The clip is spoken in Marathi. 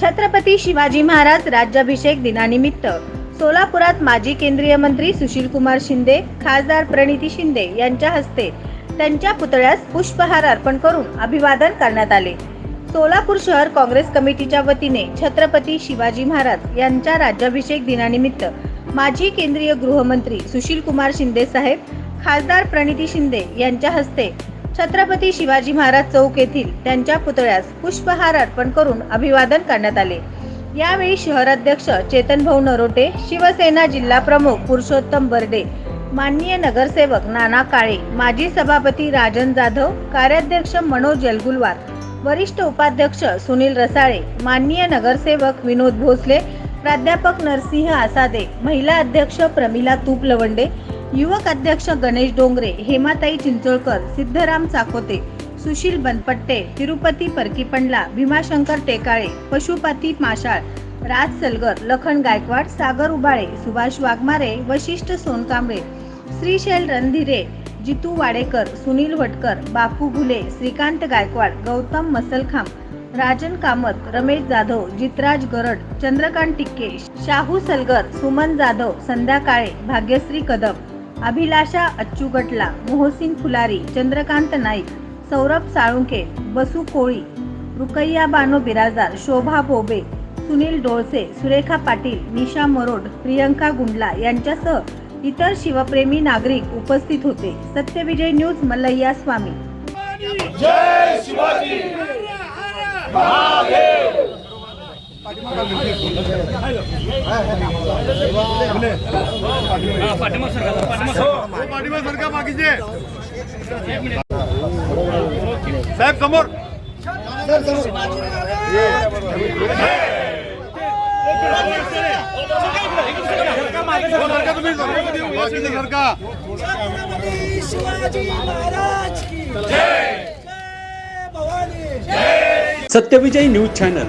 छत्रपती शिवाजी महाराज राज्याभिषेक दिनानिमित्त सोलापुरात माजी केंद्रीय मंत्री सुशीलकुमार शिंदे खासदार प्रणिती शिंदे यांच्या हस्ते त्यांच्या पुतळ्यास पुष्पहार अर्पण करून अभिवादन करण्यात आले. सोलापूर शहर काँग्रेस कमिटीच्या वतीने छत्रपती शिवाजी महाराज यांच्या राज्याभिषेक दिनानिमित्त माजी केंद्रीय गृहमंत्री सुशीलकुमार शिंदे साहेब खासदार प्रणिती शिंदे यांच्या हस्ते छत्रपती शिवाजी महाराज चौक येथील त्यांच्या पुतळ्यास पुष्पहार अर्पण करून अभिवादन करण्यात आले. यावेळी शहराध्यक्ष चेतन भाऊ नरोटे शिवसेना जिल्हा प्रमुख पुरुषोत्तम बर्डे माननीय नगरसेवक नाना काळे माजी सभापती राजन जाधव कार्याध्यक्ष मनोज जलगुलवार वरिष्ठ उपाध्यक्ष सुनील रसाळे माननीय नगरसेवक विनोद भोसले प्राध्यापक नरसिंह आसादे महिला अध्यक्ष प्रमिला तूप लवंडे युवक अध्यक्ष गणेश डोंगरे हेमाताई चिंचोळकर सिद्धराम चाकोते सुशील बनपट्टे तिरुपती परकीपंडला भीमाशंकर टेकाळे पशुपती माशाळ राज सलगर लखन गायकवाड सागर उबाळे सुभाष वाघमारे वशिष्ठ सोनकांबळे श्रीशैल रणधीरे जितू वाडेकर सुनील वटकर बापू घुले श्रीकांत गायकवाड गौतम मसलखाम राजन कामत रमेश जाधव जितराज गरड चंद्रकांत टिक्के शाहू सलगर सुमन जाधव संध्या काळे भाग्यश्री कदम अभिलाषा अच्चू गटला मोहसिन फुलारी चंद्रकांत नाईक सौरभ साळुंके बसू कोळी रुकैया बानो बिराजदार शोभा बोबे सुनील डोळसे सुरेखा पाटील निशा मरोड प्रियंका गुंडला यांच्यासह इतर शिवप्रेमी नागरिक उपस्थित होते. सत्यविजय न्यूज मल्लय्या स्वामी जय शिवाजी. जय भवानी सत्यविजय न्यूज़ चॅनल।